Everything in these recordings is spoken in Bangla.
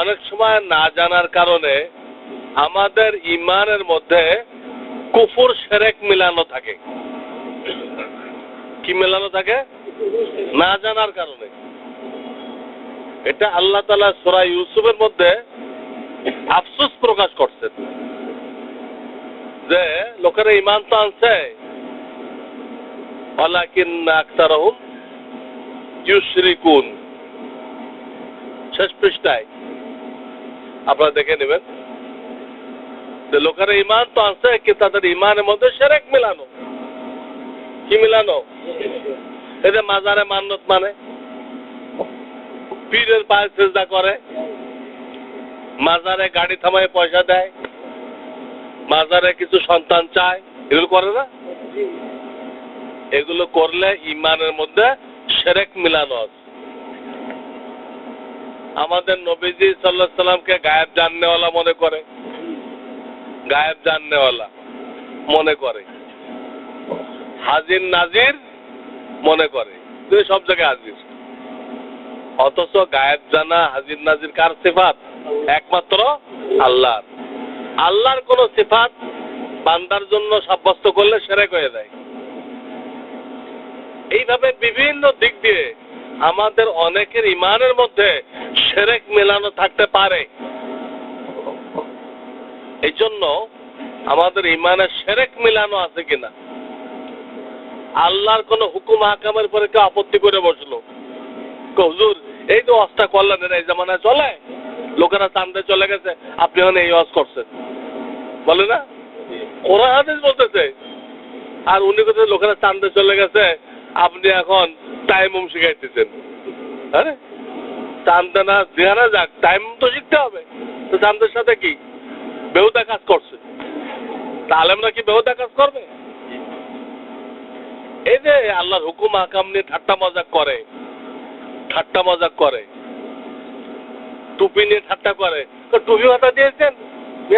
অনেক সময় না জানার কারণে আমাদের ইমানের মধ্যে কুফুর সেরেক মিলানো থাকে। কি মেলানো থাকে? না জানার কারণে। এটা আল্লাহ তালা সোরা ইউসুফের মধ্যে আফসোস প্রকাশ করছেন। যে লোকেরা ইমান তো আনছে। অলাকিন শেষ পৃষ্ঠায় আপনারা দেখে নেবেন। যে লোকেরা ইমান তো আছে কি তাদের ইমানের মধ্যে সেরেক মিলানো। কি মিলানো? এই মাজারে মান্নত মানে? পীরের পায়ে চেষ্টা করে। মাজারে গাড়ি থামায় পয়সা দেয়। মাজারে কিছু সন্তান চায়। এগুলো করে না? এগুলো করলে ইমানের মধ্যে সেরেক মিলানো আছে। আমাদের নবীজি সাল্লাহ সাল্লামকে গায়েব জাননেওয়ালা মনে করে। গায়েব জাননেওয়ালা মনে করে। হাজির নাজির মনে করে। তুই সব জায়গায় হাজির। অথচ গায়েব জানা, হাজির নাজির কার সিফাত? একমাত্র আল্লাহর। আল্লাহর কোন সিফাত বান্দার জন্য সাব্যস্ত করলে সেরেক হয়ে যায়। এইভাবে বিভিন্ন দিয়ে আমাদের অনেকের ইমানের মধ্যে সেরেক মেলানো থাকতে পারে। এই জন্য আমাদের ইমানে সেরেক মিলানো আছে কিনা? আল্লাহর কোন হুকুম হাকামের পরে কেউ আপত্তি করে বসল। হুজুর, এই তো অস্তা করলেন, এই জামানায় চলে? লোকেরা চান্দে চলে গেছে, আপনি এখন এই ওয়াজ করছেন। বলে না? কোরআন হাদিস বলতেছে, আর উনি কোথায় লোকেরা চান্দে চলে গেছে আপনি এখন শিখাইতেছেন। আরে? না যাক টাইম তো শিখতে হবে। তো সাথে কি? বেহুদা কাজ করছে। তা আলেমরা কি বেহুদা কাজ করবে? এই যে আল্লাহর হুকুম হাকাম নিয়ে ঠাট্টা মজাক করে, ঠাট্টা মজাক করে, টুপি নিয়ে ঠাট্টা করে। তো টুপি মাথা দিয়েছেন?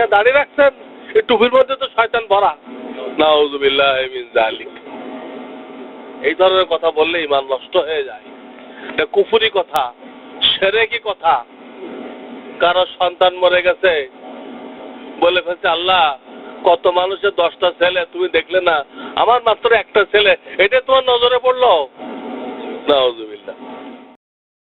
দাঁড়িয়ে রাখছেন? এই টুপির মধ্যে তো শয়তান ভরা। মিন জালিক এই ধরনের কথা বললে ইমান নষ্ট হয়ে যায়। এটা কুফুরি কথা সেরে কি কথা। কারও সন্তান মরে গেছে, বলে ফেলছে, আল্লাহ, কত মানুষের দশটা ছেলে, তুমি দেখলে না? আমার মাত্র একটা ছেলে এটা তোমার নজরে পড়ল? নাউজুবিল্লাহ।